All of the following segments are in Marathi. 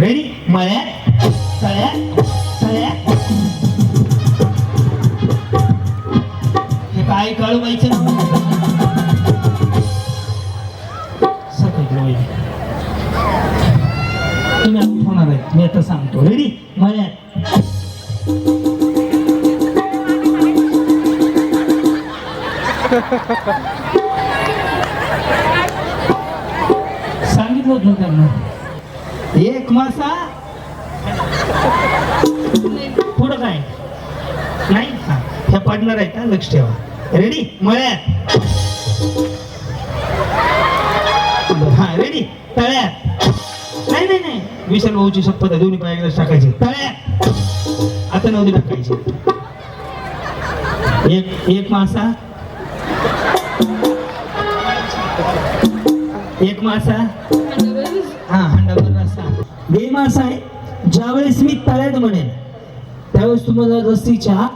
रेडी मळ्यात तळ्यात तळ्यात हे काय काळू बाईचं तुम्ही होणार आहे. मी आता सांगतो. रेडी मळ्यात सांगितलं होतं ना त्यांना. एक मासा. पुढं काय? नाही हा ह्या पडणार आहे का लक्ष ठेवा. रेडी मळ्यात. हा रेडी तळ्यात. नाही नाही नाही. विशाल भाऊची शपथ आहे दोन्ही पायाला टाकायची. तळ्यात. आता नव्हती टाकायची. एक एक मासा. एक मासा. हा हंडा मासा आहे ज्यावेळेस मी तळ्यात म्हणेन त्यावेळेस तुम्हाला रस्सीच्या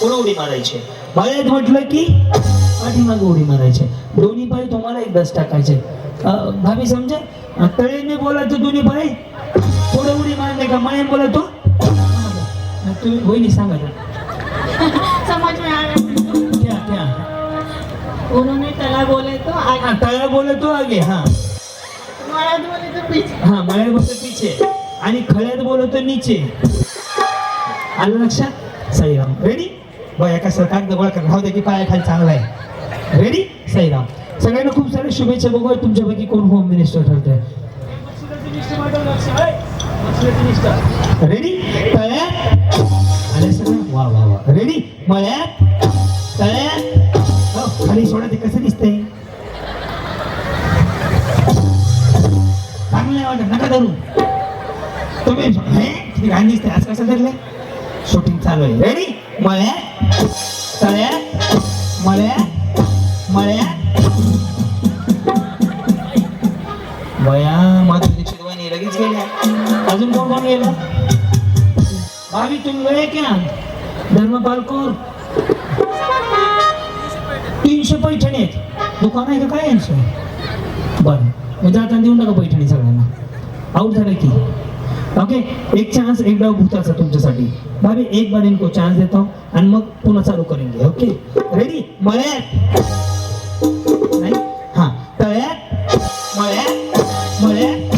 पुढं उडी मारायची मळ्यात म्हटलं की पाठीमागे उडी मारायचे दोन्ही पाय तुम्हाला एकदाच टाकायचे अं, भाभी समजे तळेने बोलायचं दोन्ही पाय पुढे उडी मारले का? मळे बोलतो अं, तुम्ही वहिनी सांगा जरा. समझ में आया क्या क्या उन्होंने तला बोले तो आगे. हा बोलतो हा मळ्यात बोलतो पीछे. आणि खळ्यात बोलवतो नीचे. आलं लक्षात? साईराम. रेडी बघ एका सरकार दबळ कर. राहू दे की पायाखाली चांगला आहे. रेडी साईराम. सगळ्यांना खूप साऱ्या शुभेच्छा बघू तुमच्यापैकी कोण होम मिनिस्टर ठरतंय? रेडी तळ्यात. आले सगळं? वा वा वा. रेडी मळ्यात. तळ्यात. खाली सोडा ते कसं दिसतंय? नाही तुम्ही हे घाण दिसते आज कसं धरले शूटिंग चालू आहे. रेडी मळ्या. तळ्या. मळ्या. मळ्या. बया माधुरी दीक्षित लगेच गेल्या. अजून कोण कोण गेलं. भावी तुम्ही गए क्या धर्मपाल कौर तीनशे पैठणी आहेत. दुकान आहे का काय यांचं? बरं. मी जाताना देऊन टाका पैठणी सगळ्यांना. आऊट झालं की. ओके एक चान्स एक डाव भूताचा तुमच्यासाठी. भाभी एक बार इनको चान्स देता हूं आणि मग पुन्हा चालू करेंगे. ओके रेडी मळ्यात नाही हा. तळ्यात मळ्यात मळ्यात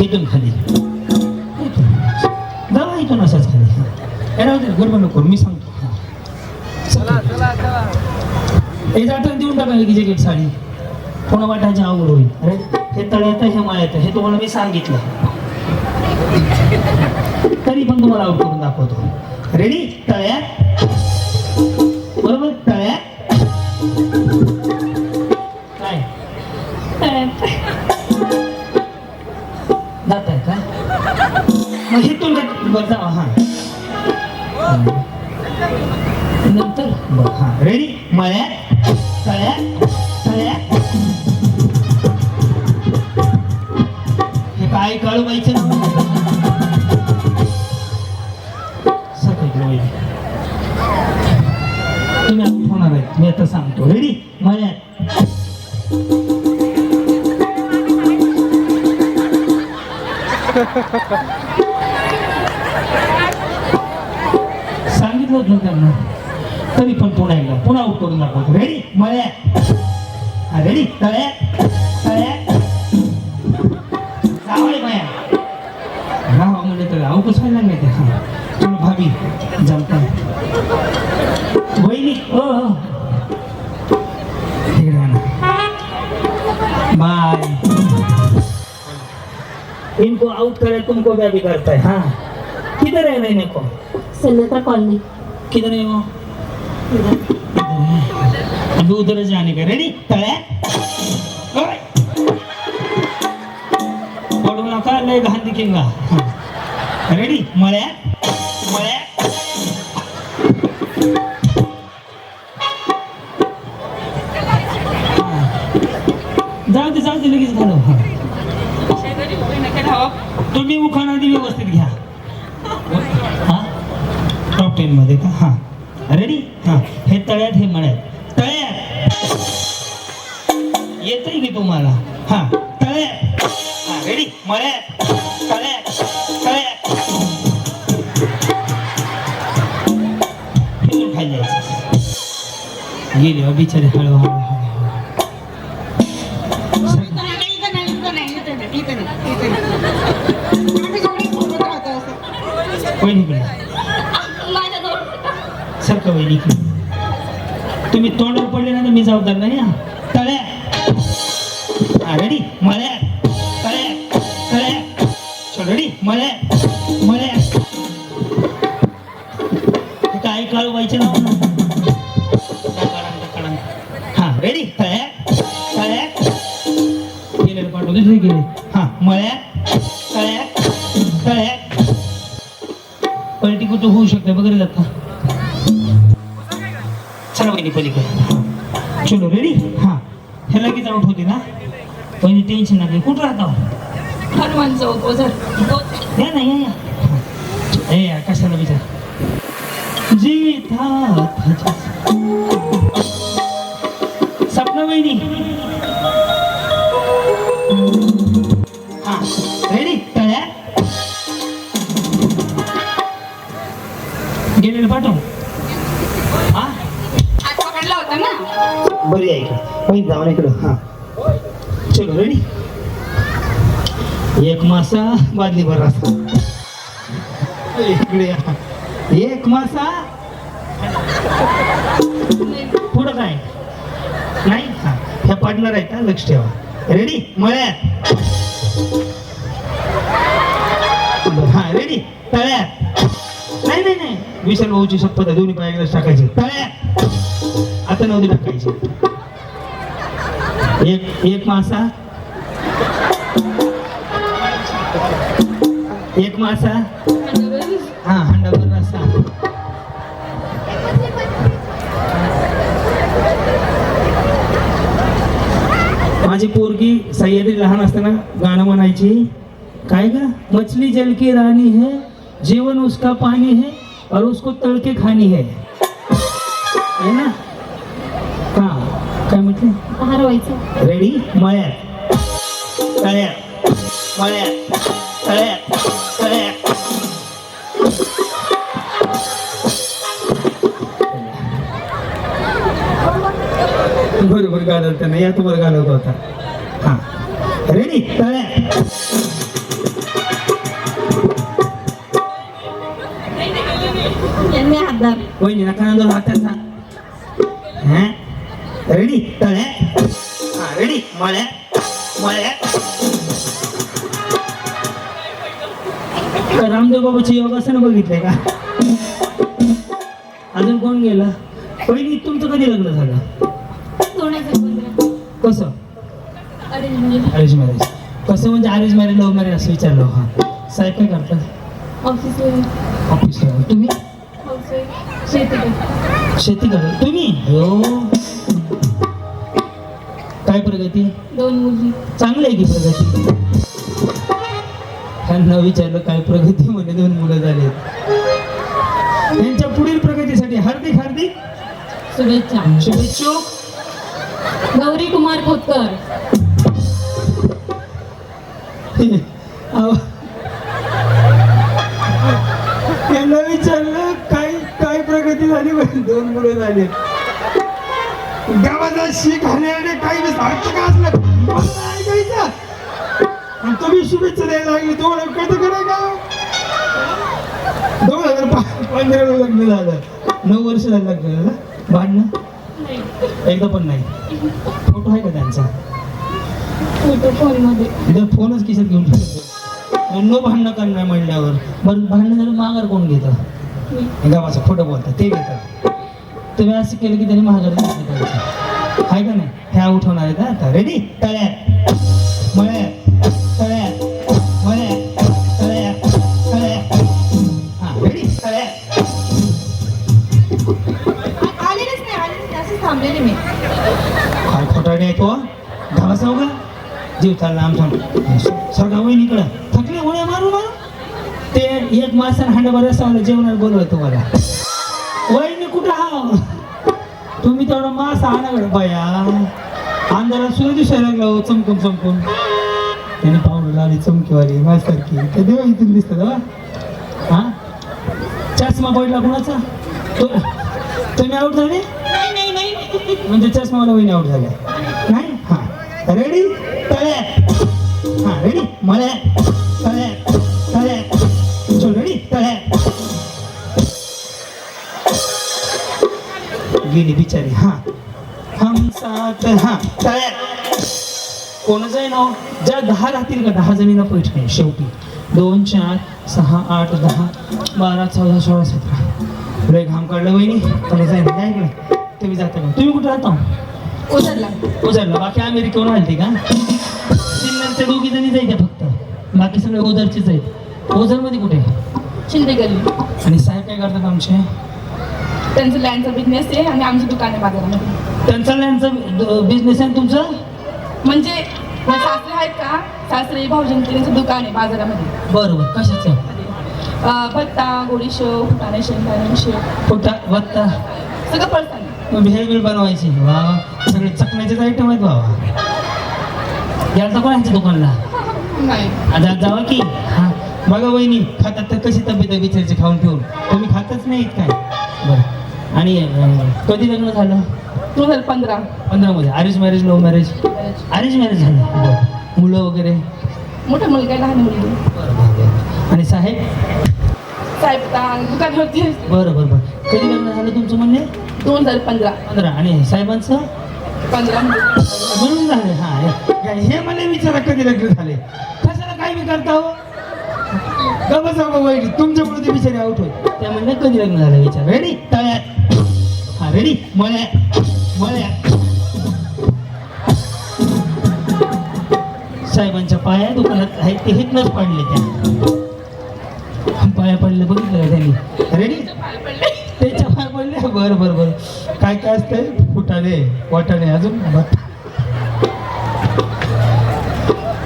इथून खाली. जावा इथून असाच खाली. हा. हे दे. गडबड नको. मी सांगतो. हा. हे जाताना देऊन टाका एक जॅकेट साडी. कोणा वाटायची आवड होईल. अरे हे तळ्यात हे माळ्यात हे तुम्हाला मी सांगितलं. तरी पण तुम्हाला आउट करून दाखवतो. रेडी तळ्यात. बरोबर? तळ्यात. काय? जात आहे का? मग हे बरं जावा हा. नंतर? बरं हा. रेडी मळ्यात. तळ्यात. तळ्यात. हे काय काळू तुम्ही होणार आहे मी आता सांगतो. रेडी मळ्यात सांगितलं होतं ना त्यांना. तरी पण पुन्हा एकदा पुन्हा आउट दाखवतो. रेडी मळ्यात रेडी तळ्यात तळ्यात जावळे बाया. राहा म्हणजे तर आऊटच व्हायला लागले ते हा तुम्ही भाभी जमता वहिनी. तिकडे आणा. बाय. इनको आउट करे तुमको मैं भी करता है. हाँ किधर है रहने को सन्नता कॉलोनी. किधर है वो? दूध है। जाने का. रेडी तळ्या. पडू नका लय घाण दिखेंगा रेडी मळ्या. मळ्या. जाऊ दे जाऊ दे लगेच घालव. तुम्ही उखाण आधी व्यवस्थित घ्या. हा? टॉप टेन मध्ये का? हा. रेडी हा. हे तळ्यात हे मळ्यात. तळ्यात मी की तुम्हाला? हा तळे रेडी मळे तळे तळे फिरून खाली जायचं. गेले हो, बिचारे हळू हळू हळू तुम्ही तोंडावर पडले ना तर मी जबाबदार नाही हा? चल रेडी मळ्या मळ्या काय काळू व्हायचे ना हा रेडी तळ्या तळ्या गेले पाठव दुसरे गेले. हा मळ्या तळ्या तळ्या पलटी कुठं होऊ शकते वगैरे जाता चला वहिनी पलीकडे. चलो रेडी हा. हे लगेच आउट होते ना? वहिनी टेन्शन नाही घेऊ. कुठं राहता? हनुमान चौक ओझर. या ना या या. ए या कशाला विचार. जीता सपना वहिनी हा रेडी तळ्या? गेलेलं पाठव हा? हात पकडला होता ना? बरी आहे का. जाऊन इकडं. हा. चलो रेडी एक मासा बादली भर इकडे एक मासा. पुढं काय? नाही का? ह्या पार्टनर आहे का लक्ष ठेवा. रेडी मळ्यात. हा रेडी तळ्यात. नाही नाही नाही. विशाल भाऊची शपथ आहे दोन्ही पायाला टाकायची. तळ्यात. आता नव्हती टाकायची. एक एक मासा. एक मासा. हा हंडाभर रस्सा. माझी पोरगी सह्याद्री लहान असताना गाणं म्हणायची काय का मछली जल की रानी है जीवन उसका पानी है और उसको तड़के खानी है. है ना? हा काय म्हटलं? रेडी मळ्यात. तळ्यात. मळ्यात. तळ्यात तळ्यात. घालवत नाही या तुम्हाला घालवत होता हा. रेडी हातदार वहिनी नका हाताचा हा? रेडी तळ्यात हा रेडी मळ्यात तर रामदेव बाबाची योगासन बघितले का? अजून कोण गेला? पहिली तुमचं कधी लग्न झालं? कसं? अरेंज मॅरेज कसं म्हणजे अरेंज मॅरेज लव्ह मॅरेज असं विचारलं हा. साहेब काय करतात? ऑफिसला तुम्ही. शेती करता. तुम्ही? हो. काय प्रगती? दोन मुली. चांगली आहे की प्रगती? त्यांना विचारलं काय प्रगती म्हणे दोन मुलं झाले त्यांच्या पुढील प्रगतीसाठी हार्दिक हार्दिक शुभेच्छा. शुभेच्छुक. गौरी कुमार खोतकर. अहो. त्यांना विचारलं काय काय प्रगती झाली म्हणे? दोन मुलं झाले. गावाचा शीख खाण्याने काही सारखं का असलं? नाही ऐकायचं. आणि तुम्ही शुभेच्छा द्यायला लागली. तुम्हाला कसं करायचं का? दोन हजार पंधरा लग्न झालं. नऊ वर्ष झालं लग्न झालं. भांडणं? एकदा पण नाही. फोटो आहे का त्यांचा? फोटो इथं फोनच किशात घेऊन न भांडणं करणार म्हणल्यावर. बरं भांडणं झालं माघार कोण घेतं? गावाचा फोटो बोलतात ते घेतात. तुम्ही असं केलं की त्यांनी महागार द्यायचं आहे का नाही? ह्या उठवणार आहेत आता. रेडी तळ्यात. जीव चालला आमचा सरगा वहिनीकडं थकले उड्या मारू मारू ते एक मासन हांडा बरं सावलं जेवणाला बोलवलं तुम्हाला वहिनी कुठं हा तुम्ही तेवढा मास आणा गड बाया अंधारात सूर्य दिसायला लागला चमकून चमकून त्याने पावडर लावली चमकीवाली माझ्यासारखी ते देवा इथून दिसतं हा चष्मा पडला कुणाचा तो तुम्ही आउट झाले नाही नाही नाही म्हणजे चष्मावाला वहिनी आउट झाल्या नाही हा रेडी हा रेडी मळे तळे तळे चल रेडी तळे गेली बिचारी हा हम साथ हा तळे कोणाचं आहे नाव? ज्या दहा राहतील का? दहा जणींना पैठणी शेवटी दोन चार सहा आठ दहा बारा चौदा सोळा सतरा. लय घाम काढलं वहिनी. तुम्ही जाईल काय इकडे. तुम्ही जाता का? तुम्ही कुठे राहता? उचलला उजरला बाकी अमेरिकेहून आलते का? सिन्नरच्या दोघी जणी जायच्या फक्त. बाकी सगळे ओझरचेच आहेत. ओझरमध्ये कुठे शिंदे गल्ली आणि साहेब काय करतात आमचे? त्यांचं लँडचा बिझनेस आहे आणि आमचं दुकान आहे बाजारामध्ये. त्यांचा त्यांचं बिझनेस आहे तुमचं? म्हणजे सासरे आहेत का? सासरे भाऊजन त्यांचं दुकान आहे बाजारामध्ये. बरोबर कशाचं? भत्ता गोडी शेव फुटाणे शेंगदाणे शेव कुठं वत्ता. सगळं पडतं मग भेळ बिळ बनवायची. वा वा. सगळे चकण्याचेच आयटम आहेत बाबा. यायला कोण यांच्या दुकानला. नाही. आता जावा की. हा. बघा वहिनी खातात तर कशी तब्येत आहे बिचारची खाऊन पिऊन? तुम्ही खातच नाहीत काय? बरं. आणि अं, कधी लग्न झालं? दोन हजार पंधरा. पंधरामध्ये. Arrange marriage love marriage? Arrange marriage झालं. बरं. मुलं वगैरे? मोठा मुलगा आहे, लहान मुलगी आणि साहेब? साहेब आहे. बरं बरं बरं. कधी लग्न झालं तुमचं म्हणणे? दोन हजार पंधरा. पंधरा. आणि साहेबांचं? पंधरा म्हणून झाले हा हे- हे मला विचारा कधी लग्न झाले? कशाला काय मी करता हो? का बसा गं वहिनी बिचारे आउट होईल त्या म्हणल्या कधी लग्न झालं विचार. रेडी तळ्यात. हा रेडी मळ्या मळ्या साहेबांच्या पाया दुकानात आहेत ते हितनच पाडले त्या. पाया पडले बघितलं त्यांनी? रेडी काय बोलले? बर बर बर. काय काय असतंय? फुटाणे वाटाणे अजून?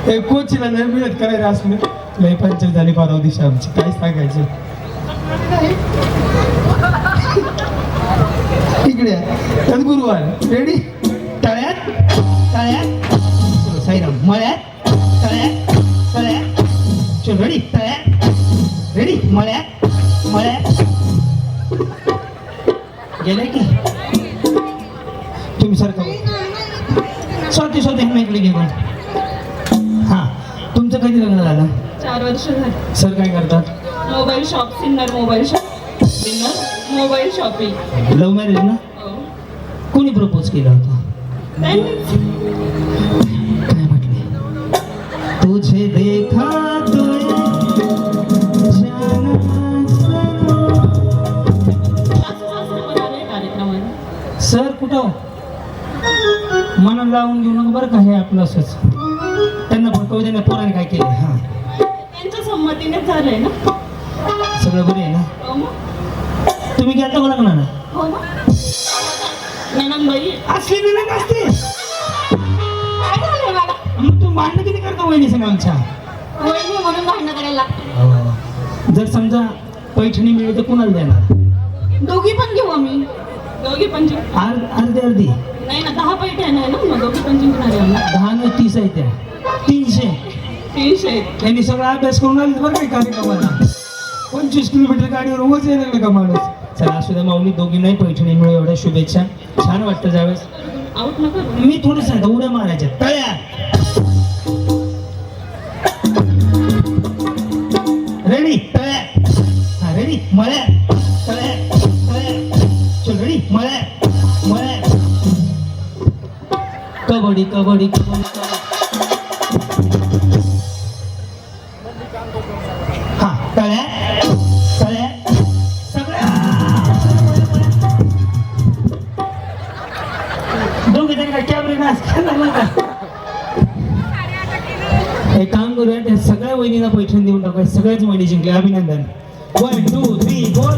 ते कोचीला नाही मिळत करायला असलं लय पंचर झाली परवा दिशा आमची. काय सांगायचं? इकडे तर गुरुवार रेडी तळ्यात? तळ्यात? साईराम. मळ्यात? तळ्यात? तळ्यात? चल रेडी तळ्यात? रेडी मळ्यात? मळ्यात? गेले की? तुम्ही सारखं स्वतः स्वतः मी इकडे घेऊन हां. तुमचं कधी लग्न झालं? चार वर्ष झाली. सर काय करतात? Mobile shop Sinnar mobile shop. Sinnar mobile shopping. Love marriage ना? कोणी प्रपोज केला होता? काय म्हटले? तुझे देखा तो कुठं मन लावून घेऊ नका बरं का हे आपलं असंच. त्यांना पण कळू ना पोराने काय केलं हां. त्यांच्या संमतीने झालंय ना? सगळं बरं आहे ना? हो मग. तुम्ही गेलता हो मग. असली बिलक असते. काय झालंय मला मग तू भांडण किती करतो वहिनी संग आमच्या? वहिनी म्हणून भांडणं करायला लागते. जर समजा पैठणी मिळेल तर कुणाला देणार? दोघी पण घेऊ आम्ही. दोघी पण जिंक अर्ध अर्धी. नाही ना दहा पैठे आहे ना मग दोघी पण जिंकणार आहे आम्ही. दहा न तीस आहे त्या. तीनशे. तीनशे. आहेत. त्यांनी सगळा अभ्यास करून आले बरं काही कार्यक्रमाला पंचवीस किलोमीटर गाडीवर उभंच यायला लागलं का माणूस. चला असू द्या माऊली दोघी नाही पैठणी मिळू एवढ्या शुभेच्छा. छान वाटतं ज्यावेळेस. आऊट नका. करू. मी थोडं सांगतो उड्या मारायच्या. तळ्या रेडी तळ्या रेडी मळ्या कबड्डी कबड्डी कबड्डी हा तळ्या. तळ्या. सगळ्या. दोघे एक काम करूया त्या सगळ्या वहिनीला पैठण देऊन टाकूया. सगळ्याच वहिनी जिंकल्या. अभिनंदन. One two three four